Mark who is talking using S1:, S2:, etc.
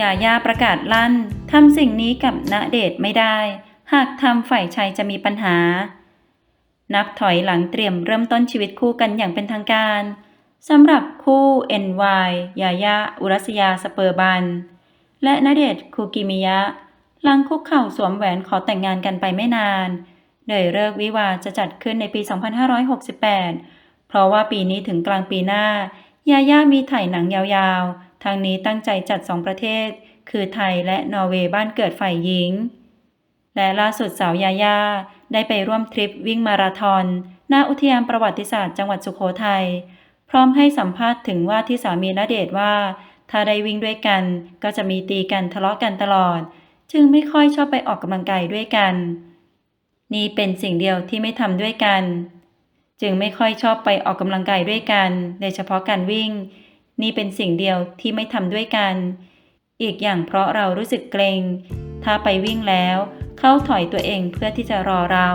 S1: ยาย่าประกาศลั่นทำสิ่งนี้กับณเดชน์ไม่ได้ หากทำฝ่ายชายจะมีปัญหา นับถอยหลังเตรียมเริ่มต้นชีวิตคู่กันอย่างเป็นทางการสำหรับคู่ NY ยาย่าอุรัสยาสเปอร์บัน และณเดชน์คูกิมิยะ หลังคุกเข่าสวมแหวนขอแต่งงานกันไปไม่นานโดยเลิกวิวาจะจัดขึ้นในปี 2568 เพราะว่าปีนี้ถึงกลางปีหน้า ยาย่ามีถ่ายหนังยาวๆ ทางนี้ตั้งใจจัดสองประเทศ คือไทยและนอร์เวย์บ้านเกิดฝ่ายหญิง และล่าสุดสาวยายาได้ไปร่วมทริปวิ่งมาราธอนณอุทยานประวัติศาสตร์จังหวัดสุโขทัยพร้อมให้สัมภาษณ์ถึงว่าที่สามีณเดชว่า ถ้าได้วิ่งด้วยกันก็จะมีตีกันทะเลาะกันตลอด จึงไม่ค่อยชอบไปออกกำลังกายด้วยกัน นี่เป็นสิ่งเดียวที่ไม่ทำด้วยกัน จึงไม่ค่อยชอบไปออกกำลังกายด้วยกัน โดยเฉพาะการวิ่ง นี่เป็นสิ่งเดียวที่ไม่ทำด้วยกัน อีกอย่างเพราะเรารู้สึกเกรง ถ้าไปวิ่งแล้ว เขาถอยตัวเองเพื่อที่จะรอเรา